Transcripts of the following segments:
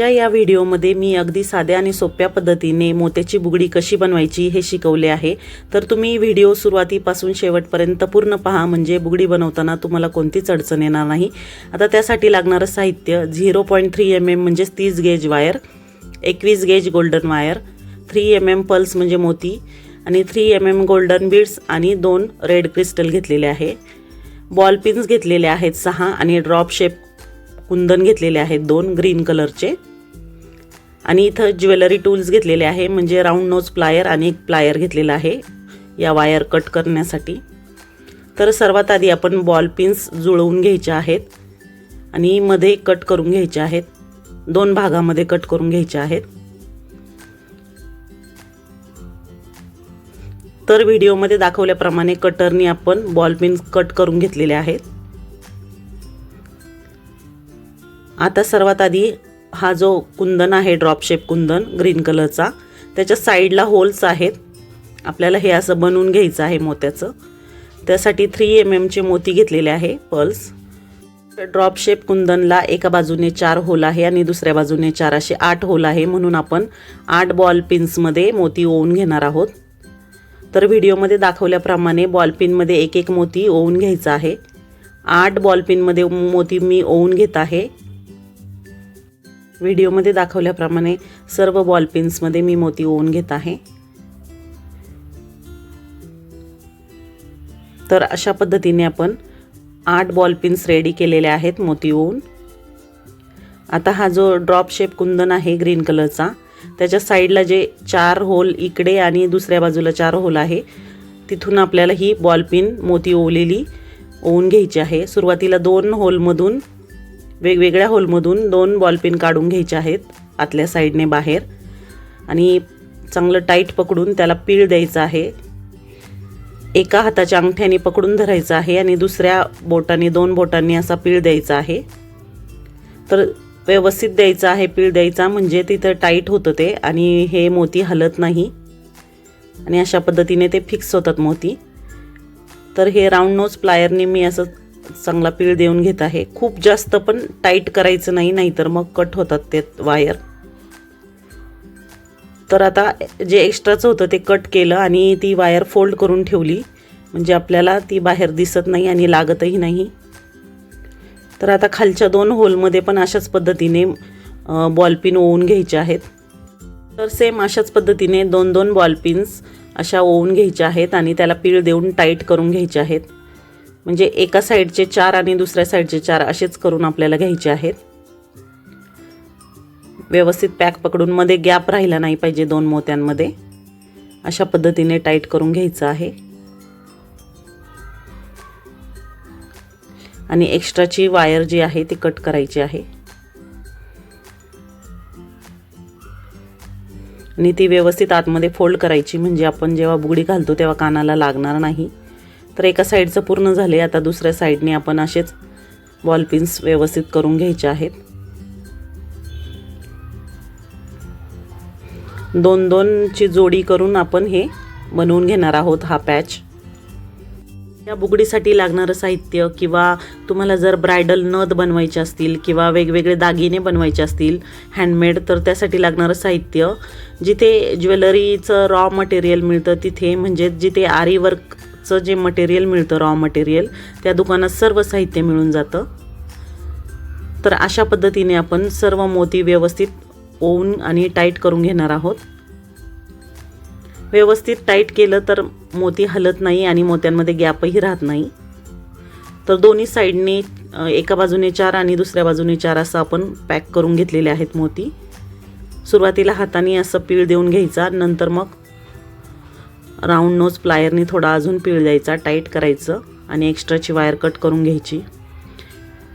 आजच्या या व्हिडिओमध्ये मी अगदी साध्या आणि सोप्या पद्धतीने मोत्याची बुगडी कशी बनवायची हे शिकवले आहे. तर तुम्ही व्हिडिओ सुरुवातीपासून शेवटपर्यंत पूर्ण पहा म्हणजे बुगडी बनवताना तुम्हाला कोणतीच अडचण येणार नाही. आता त्यासाठी लागणारं साहित्य zero point three M M म्हणजेच तीस गेज वायर एकवीस gauge golden wire three M M pearls म्हणजे मोती आणि three M M golden beads आणि दोन रेड क्रिस्टल घेतलेले आहे. बॉल पिन्स घेतलेले आहेत सहा आणि ड्रॉप शेप कुंदन घेतलेले आहेत दोन ग्रीन कलरचे. आणि इथं ज्वेलरी टूल्स घेतलेले आहे म्हणजे राऊंड नोज प्लायर आणि एक प्लायर घेतलेला आहे या वायर कट करण्यासाठी. तर सर्वात आधी आपण बॉल पिन्स जुळवून घ्यायच्या आहेत आणि मध्ये कट करून घ्यायच्या आहेत. दोन भागामध्ये कट करून घ्यायच्या आहेत. तर व्हिडिओमध्ये दाखवल्याप्रमाणे कटरनी आपण बॉल पिन्स कट करून घेतलेले आहेत. आता सर्वात आधी हा जो कुंदन आहे ड्रॉप शेप कुंदन ग्रीन कलरचा त्याच्या साईडला होल्स आहेत. आपल्याला हे असं बनवून घ्यायचं आहे मोत्याचं. त्यासाठी थ्री एम एमचे मोती घेतलेले आहे पल्स ड्रॉप शेप कुंदनला एका बाजूने चार होल आहे आणि दुसऱ्या बाजूने चार असे आठ होल आहे. म्हणून आपण आठ बॉल पिन्समध्ये मोती ओवून घेणार आहोत. तर व्हिडिओमध्ये दाखवल्याप्रमाणे बॉलपिनमध्ये एक एक मोती ओवून घ्यायचा आहे. आठ बॉलपिनमध्ये मोती मी ओवून घेत आहे. व्हिडिओमध्ये दाखवल्याप्रमाणे सर्व बॉलपेन्समध्ये मी मोती ओवून घेत आहे. तर अशा पद्धतीने आपण आठ बॉलपिन्स रेडी केलेले आहेत मोती ओवून. आता हा जो ड्रॉप शेप कुंदन आहे ग्रीन कलरचा त्याच्या साईडला जे चार होल इकडे आणि दुसऱ्या बाजूला चार होल आहे तिथून आपल्याला ही बॉलपिन मोती ओवलेली ओवून घ्यायची आहे. सुरुवातीला दोन होलमधून वेगवेगळ्या होलमधून दोन बॉलपिन काढून घ्यायचे आहेत. आतल्या साईडने बाहेर. आणि चांगलं टाईट पकडून त्याला पीळ द्यायचं आहे. एका हाताच्या अंगठ्याने पकडून धरायचं आहे आणि दुसऱ्या बोटाने दोन बोटांनी असा पीळ द्यायचा आहे. तर व्यवस्थित द्यायचं आहे पीळ द्यायचा म्हणजे तिथं टाईट होतं ते आणि हे मोती हलत नाही. आणि अशा पद्धतीने ते फिक्स होतात मोती. तर हे राऊंड नोज प्लायरने मी असं चांगला पीळ देऊन घेत आहे. खूप जास्त पण टाईट करायचं नाही नाहीतर मग कट होतात ते वायर. तर आता जे एक्स्ट्राचं होतं ते कट केलं आणि ती वायर फोल्ड करून ठेवली. म्हणजे आपल्याला ती बाहेर दिसत नाही आणि लागतही नाही. तर आता खालच्या दोन होलमध्ये पण अशाच पद्धतीने बॉलपिन ओवून घ्यायचे आहेत. तर सेम अशाच पद्धतीने दोन दोन बॉलपिन्स अशा ओवून घ्यायच्या आहेत आणि त्याला पीळ देऊन टाईट करून घ्यायचे आहेत. म्हणजे एका साईडचे चार आणि दुसऱ्या साईडचे चार असेच करून आपल्याला घ्यायचे आहेत. व्यवस्थित पॅक पकडून मध्ये गॅप राहिला नाही पाहिजे दोन मोत्यांमध्ये. अशा पद्धतीने टाईट करून घ्यायचं आहे. आणि एक्स्ट्राची वायर जी आहे ती कट करायची आहे. आणि ती व्यवस्थित आतमध्ये फोल्ड करायची म्हणजे आपण जेव्हा बुगडी घालतो तेव्हा कानाला लागणार नाही. तर एका साईडचं पूर्ण झाले आता दुसऱ्या साईडने आपण असेच बॉल पिन्स व्यवस्थित करून घ्यायचे आहेत. दोन दोनची जोडी करून आपण हे बनवून घेणार आहोत हा पॅच या बुगडीसाठी लागणारं साहित्य किंवा तुम्हाला जर ब्रायडल नथ बनवायचे असतील किंवा वेगवेगळे दागिने बनवायचे असतील हँडमेड तर त्यासाठी लागणारं साहित्य जिथे ज्वेलरीचं रॉ मटेरियल मिळतं तिथे म्हणजे जिथे आरी वर्क वर्कचं जे मटेरियल मिळतं रॉ मटेरियल त्या दुकानात सर्व साहित्य मिळून जातं. तर अशा पद्धतीने आपण सर्व मोती व्यवस्थित ओवून आणि टाईट करून घेणार आहोत. व्यवस्थित टाईट केलं तर मोती हलत नाही आणि मोत्यांमध्ये गॅपही राहत नाही. तर दोन्ही साईडने एका बाजूने चार आणि दुसऱ्या बाजूने चार असं आपण पॅक करून घेतलेले आहेत मोती. सुरुवातीला हाताने असं पीळ देऊन घ्यायचा नंतर मग राऊंड नोज प्लायरनी थोडा अजून पीळ द्यायचा टाईट करायचं आणि एक्स्ट्राची वायर कट करून घ्यायची.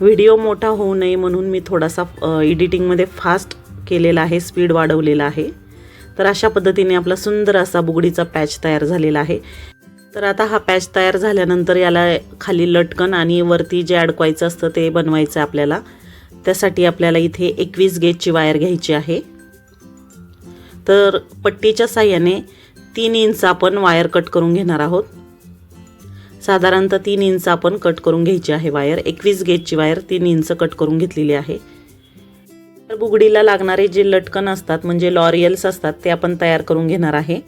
व्हिडिओ मोठा होऊ नये म्हणून मी थोडासा एडिटिंगमध्ये फास्ट केलेला आहे स्पीड वाढवलेला आहे. तर अशा पद्धतीने आपला सुंदर असा बुगडीचा पॅच तयार झालेला आहे. तर आता हा पॅच तयार झाल्यानंतर याला खाली लटकन आणि वरती जे अडकवायचं असतं ते बनवायचं आहे आपल्याला. त्यासाठी आपल्याला इथे एकवीस गेजची वायर घ्यायची आहे. तर पट्टीच्या साह्याने तीन इंच आपण वायर कट करून घेणार आहोत. साधारणतः तीन इंच आपण कट करून घ्यायची आहे वायर एकवीस गेजची वायर तीन इंच कट करून घेतलेली आहे. तर बुगडीला लागणारे जे लटकन असतात म्हणजे लॉरियल्स असतात ते आपण तयार करून घेणार आहे.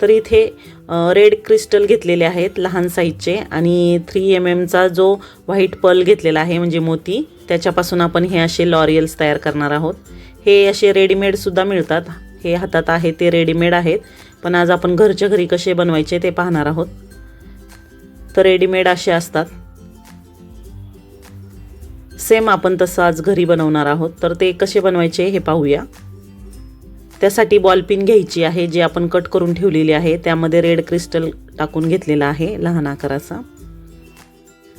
तर इथे रेड क्रिस्टल घेतलेले आहेत लहान साईजचे आणि थ्री एम एमचा जो व्हाईट पर्ल घेतलेला आहे म्हणजे मोती त्याच्यापासून आपण हे असे लॉरियल्स तयार करणार आहोत. हे असे रेडीमेडसुद्धा मिळतात. हे हातात आहे ते रेडीमेड आहेत. पण आज आपण घरच्या घरी कसे बनवायचे ते पाहणार आहोत. तर रेडीमेड असे असतात. सेम आपण तसं आज घरी बनवणार आहोत. तर ते कसे बनवायचे हे पाहूया. त्यासाठी बॉलपिन घ्यायची आहे जी आपण कट करून ठेवलेली आहे. त्यामध्ये रेड क्रिस्टल टाकून घेतलेला आहे लहान आकाराचा.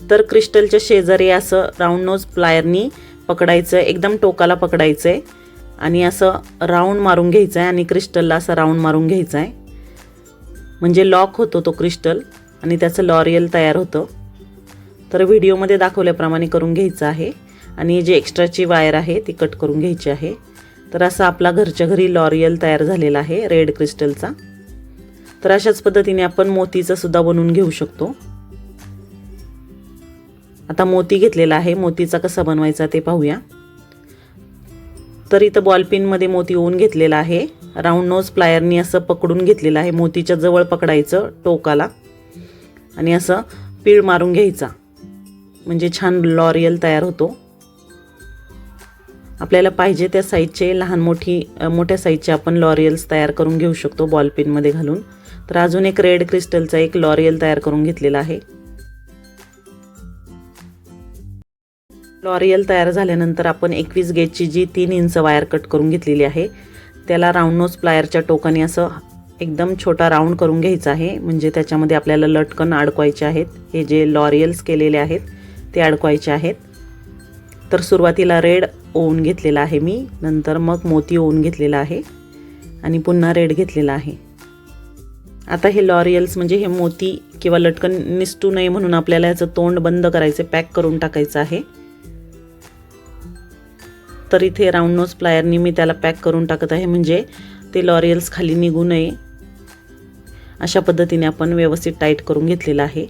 तर क्रिस्टलच्या शेजारी असं राऊंड नोज प्लायरनी पकडायचं एकदम टोकाला पकडायचं आहे आणि असं राऊंड मारून घ्यायचं आहे आणि क्रिस्टलला असं राऊंड मारून घ्यायचं आहे म्हणजे लॉक होतो तो क्रिस्टल आणि त्याचं लॉरियल तयार होतं. तर व्हिडिओमध्ये दाखवल्याप्रमाणे करून घ्यायचं आहे. आणि जे एक्स्ट्राची वायर आहे ती कट करून घ्यायची आहे. तर असा आपला घरच्या घरी लॉरियल तयार झालेला आहे रेड क्रिस्टलचा. तर अशाच पद्धतीने आपण मोतीचं सुद्धा बनवून घेऊ शकतो. आता मोती घेतलेला आहे. मोतीचा कसा बनवायचा ते पाहूया. तर इथं बॉलपिनमध्ये मोती ओवून घेतलेला आहे. राऊंड नोज प्लायरनी असं पकडून घेतलेलं आहे. मोतीच्या जवळ पकडायचं टोकाला. आणि असं पीळ मारून घ्यायचा. म्हणजे छान लॉरियल तयार होतो. आपल्याला पाहिजे त्या साईजचे लहान मोठी मोठ्या साईजचे आपण लॉरियल्स तयार करून घेऊ शकतो बॉलपिनमध्ये घालून. तर अजून एक रेड क्रिस्टलचा एक लॉरियल तयार करून घेतलेला आहे. लॉरियल तयार झाल्यानंतर आपण एकवीस गेजची जी तीन इंच वायर कट करून घेतलेली आहे त्याला राऊंड नोज प्लायरच्या टोकाने असं एकदम छोटा राऊंड करून घ्यायचा आहे. म्हणजे त्याच्यामध्ये आपल्याला लटकन अडकवायचे आहेत. हे जे लॉरियल्स केलेले आहेत ते अडकवायचे आहेत. तर सुरुवातीला रेड ओवून घेतलेला आहे मी. नंतर मग मोती ओवून घेतलेला आहे. आणि पुन्हा रेड घेतलेला आहे. आता हे लॉरियल्स म्हणजे हे मोती किंवा लटकन निसटू नये म्हणून आपल्याला याचं तोंड बंद करायचं पॅक करून टाकायचं आहे. तर इथे राऊंड नोज प्लायरनी मी त्याला पॅक करून टाकत आहे. म्हणजे ते लॉरियल्स खाली निघू नये. अशा पद्धतीने आपण व्यवस्थित टाईट करून घेतलेला आहे.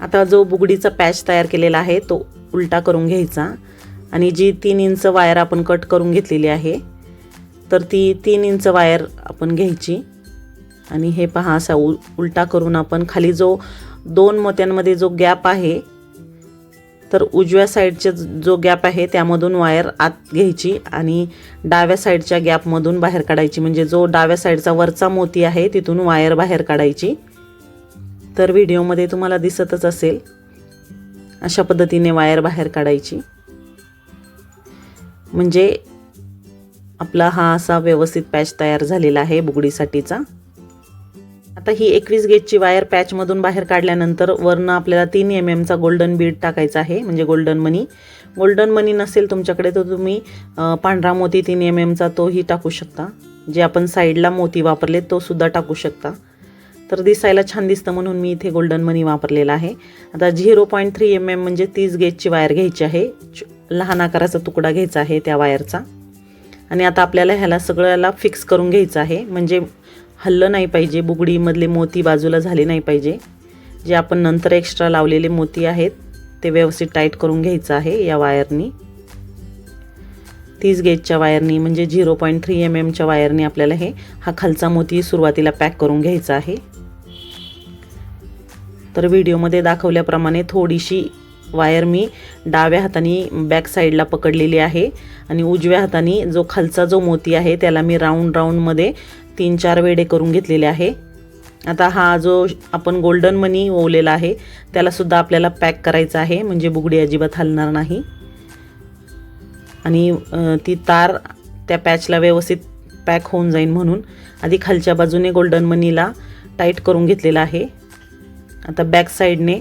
आता जो बुगडीचा पॅच तयार केलेला आहे तो उलटा करून घ्यायचा. आणि जी तीन इंच वायर आपण कट करून घेतलेली आहे तर ती तीन इंच वायर आपण घ्यायची. आणि हे पहा असा उ उलटा करून आपण खाली जो दोन मोत्यांमध्ये जो गॅप आहे तर उजव्या साईडचा जो गॅप आहे त्यामधून वायर आत घ्यायची आणि डाव्या साईडच्या गॅपमधून बाहेर काढायची. म्हणजे जो डाव्या साईडचा वरचा मोती आहे तिथून वायर बाहेर काढायची. तर व्हिडिओमध्ये तुम्हाला दिसतच असेल अशा पद्धतीने वायर बाहेर काढायची. म्हणजे आपला हा असा व्यवस्थित पॅच तयार झालेला आहे बुगडीसाठीचा. आता ही एकवीस गेजची वायर पॅचमधून बाहेर काढल्यानंतर वरनं आपल्याला तीन एम एमचा गोल्डन बीड टाकायचा आहे म्हणजे गोल्डन मनी गोल्डन मनी नसेल तुमच्याकडे तर तुम्ही पांढरा मोती तीन एम एमचा तोही टाकू शकता. जे आपण साईडला मोती वापरले तो सुद्धा टाकू शकता. तर दिसायला छान दिसतं म्हणून मी इथे गोल्डन मनी वापरलेला आहे. आता zero point three M M म्हणजे तीस गेजची वायर घ्यायची आहे. लहान आकाराचा तुकडा घ्यायचा आहे त्या वायरचा. आणि आता आपल्याला ह्याला सगळ्याला फिक्स करून घ्यायचं आहे म्हणजे हल्लं नाही पाहिजे बुगडीमधले मोती बाजूला झाले नाही पाहिजे. जे आपण नंतर एक्स्ट्रा लावलेले मोती आहेत ते व्यवस्थित टाईट करून घ्यायचं आहे या वायरनी तीस गेजच्या वायरनी म्हणजे झिरो पॉईंट थ्री एम एमच्या वायरनी आपल्याला हे हा खालचा मोती सुरुवातीला पॅक करून घ्यायचा आहे. तर व्हिडिओमध्ये दाखवल्याप्रमाणे थोडीशी वायर मी डाव्या हाताने बॅक साईडला पकडलेली आहे. आणि उजव्या हाताने जो खालचा जो मोती आहे त्याला मी राऊंड राऊंडमध्ये तीन चार वेडे करून घेतलेले आहे. आता हा जो आपण गोल्डन मनी ओवलेला आहे त्यालासुद्धा आपल्याला पॅक करायचा आहे म्हणजे बुगडी अजिबात हलणार नाही. आणि ती तार त्या पॅचला व्यवस्थित पॅक होऊन जाईल म्हणून. आधी खालच्या बाजूने गोल्डन मनीला टाईट करून घेतलेला आहे. आता बॅक साईडने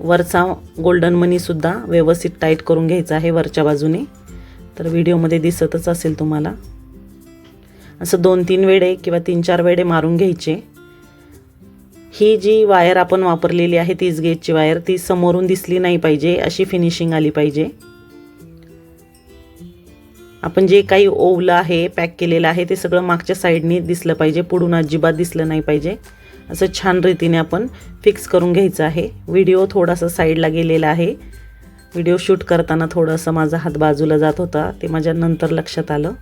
वरचा गोल्डन मनीसुद्धा व्यवस्थित टाईट करून घ्यायचा आहे वरच्या बाजूने. तर व्हिडिओमध्ये दिसतच असेल तुम्हाला. असं दोन तीन वेळे किंवा तीन चार वेळे मारून घ्यायचे. ही जी वायर आपण वापरलेली आहे तीच गेजची वायर ती समोरून दिसली नाही पाहिजे अशी फिनिशिंग आली पाहिजे. आपण जे काही ओवलं आहे पॅक केलेलं आहे ते सगळं मागच्या साईडनी दिसलं पाहिजे पुढून अजिबात दिसलं नाही पाहिजे. असं छान रीतीने आपण फिक्स करून घ्यायचं आहे. व्हिडिओ थोडासा साईडला गेलेला आहे. व्हिडिओ शूट करताना थोडंसं माझा हात बाजूला जात होता ते माझ्या नंतर लक्षात आलं.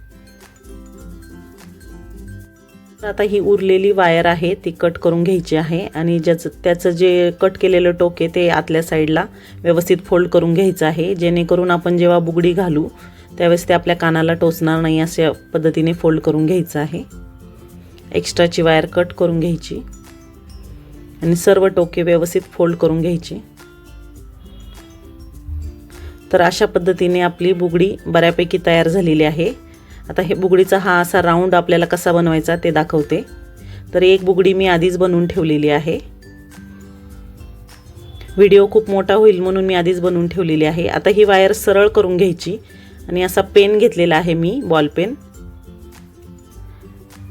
आता ही उरलेली वायर आहे ती कट करून घ्यायची आहे आणि ज्याचं त्याचं जे कट केलेलं टोके ते आतल्या साईडला व्यवस्थित फोल्ड करून घ्यायचं आहे. जेणेकरून आपण जेव्हा बुगडी घालू त्यावेळेस ते आपल्या कानाला टोचणार नाही अशा पद्धतीने फोल्ड करून घ्यायचं आहे. एक्स्ट्राची वायर कट करून घ्यायची आणि सर्व टोके व्यवस्थित फोल्ड करून घ्यायची. तर अशा पद्धतीने आपली बुगडी बऱ्यापैकी तयार झालेली आहे. आता हे बुगडीचा हा असा राऊंड आपल्याला कसा बनवायचा ते दाखवते. तर एक बुगडी मी आधीच बनवून ठेवलेली आहे. व्हिडिओ खूप मोठा होईल म्हणून मी आधीच बनवून ठेवलेली आहे. आता ही वायर सरळ करून घ्यायची आणि असा पेन घेतलेला आहे मी बॉल पेन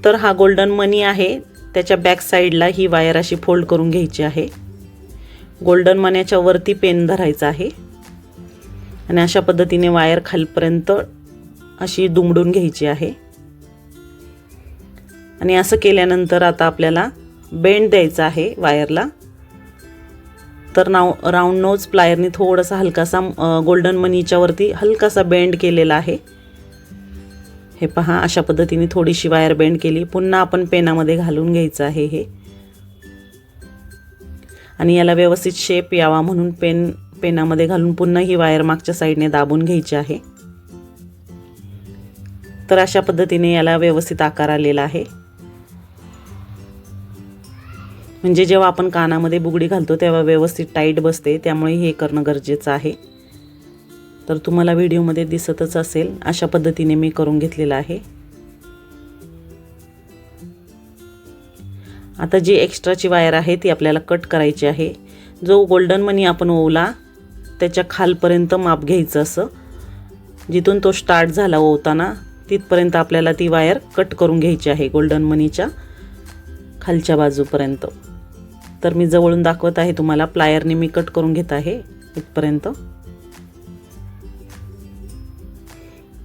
तर हा गोल्डन मनी आहे. त्याच्या बॅक साईडला ही वायर अशी फोल्ड करून घ्यायची आहे. गोल्डन मन्याच्या वरती पेन धरायचा आहे. आणि अशा पद्धतीने वायर खालपर्यंत अशी दुमडून घ्यायची आहे. आणि असं केल्यानंतर आता आपल्याला बेंड द्यायचा आहे वायरला. तर नाव राऊंड नोज प्लायरनी थोडासा हलकासा गोल्डन मनीच्या वरती हलकासा बेंड केलेला आहे. हे पहा अशा पद्धतीने थोडीशी वायर बेंड केली. पुन्हा आपण पेनामध्ये घालून घ्यायचं आहे हे. आणि याला व्यवस्थित शेप यावा म्हणून पेन पेनामध्ये घालून पुन्हा ही वायर मागच्या साईडने दाबून घ्यायची आहे. तर अशा पद्धतीने याला व्यवस्थित आकार आलेला आहे. म्हणजे जेव्हा आपण कानामध्ये बुगडी घालतो तेव्हा व्यवस्थित टाईट बसते. त्यामुळे हे करणं गरजेचं आहे. तर तुम्हाला व्हिडिओमध्ये दिसतच असेल अशा पद्धतीने मी करून घेतलेलं आहे. आता जी एक्स्ट्राची वायर आहे ती आपल्याला कट करायची आहे. जो गोल्डन मनी आपण ओवला त्याच्या खालपर्यंत माप घ्यायचं असं. जिथून तो स्टार्ट झाला ओवताना तिथपर्यंत आपल्याला ती वायर कट करून घ्यायची आहे गोल्डन मनीच्या खालच्या बाजूपर्यंत. तर मी जवळून दाखवत आहे तुम्हाला प्लायरने मी कट करून घेत आहे इथपर्यंत.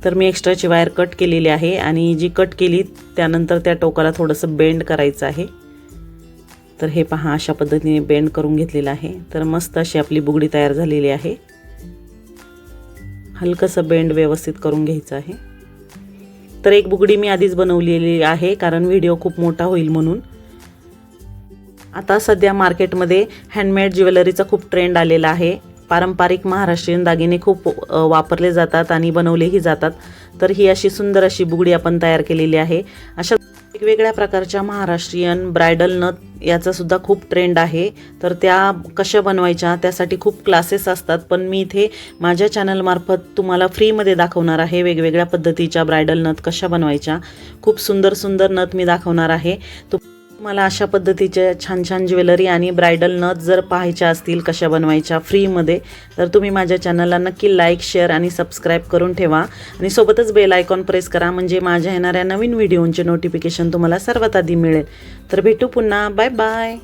तर मी एक्स्ट्राची वायर कट केलेली आहे आणि जी कट केली त्यानंतर त्या टोकाला थोडंसं बेंड करायचं आहे. तर हे पहा अशा पद्धतीने बेंड करून घेतलेलं आहे. तर मस्त अशी आपली बुगडी तयार झालेली आहे. हलकंसं बेंड व्यवस्थित करून घ्यायचं आहे. तर एक बुगडी मी आधीच बनवलेली आहे कारण व्हिडिओ खूप मोठा होईल म्हणून. आता सध्या मार्केटमध्ये हँडमेड ज्वेलरीचा खूप ट्रेंड आलेला आहे. पारंपरिक महाराष्ट्रीयन दागिने खूप वापरले जातात आणि बनवलेही जातात. तर ही अशी सुंदर अशी बुगडी आपण तयार केलेली आहे. अशा वेगवेगळ्या प्रकारच्या महाराष्ट्रीयन ब्रायडल नथ याचा सुद्धा खूप ट्रेंड आहे. तर त्या कशा बनवायच्या? त्यासाठी खूप क्लासेस असतात. पण मी इथे माझ्या चॅनलमार्फत तुम्हाला फ्रीमध्ये दाखवणार आहे वेगवेगळ्या पद्धतीच्या ब्रायडल नथ कशा बनवायच्या. खूप सुंदर सुंदर नथ मी दाखवणार आहे. तू मला अशा पद्धतीच्या छान छान ज्वेलरी आणि ब्रायडल नथ जर पाहायच्या असतील कशा बनवायच्या फ्रीमध्ये तर तुम्ही माझ्या चॅनलला नक्की लाईक शेअर आणि सबस्क्राईब करून ठेवा. आणि सोबतच बेल आयकॉन प्रेस करा म्हणजे माझ्या येणाऱ्या नवीन व्हिडिओंचे नोटिफिकेशन तुम्हाला सर्वात आधी मिळेल. तर भेटू पुन्हा. Bye bye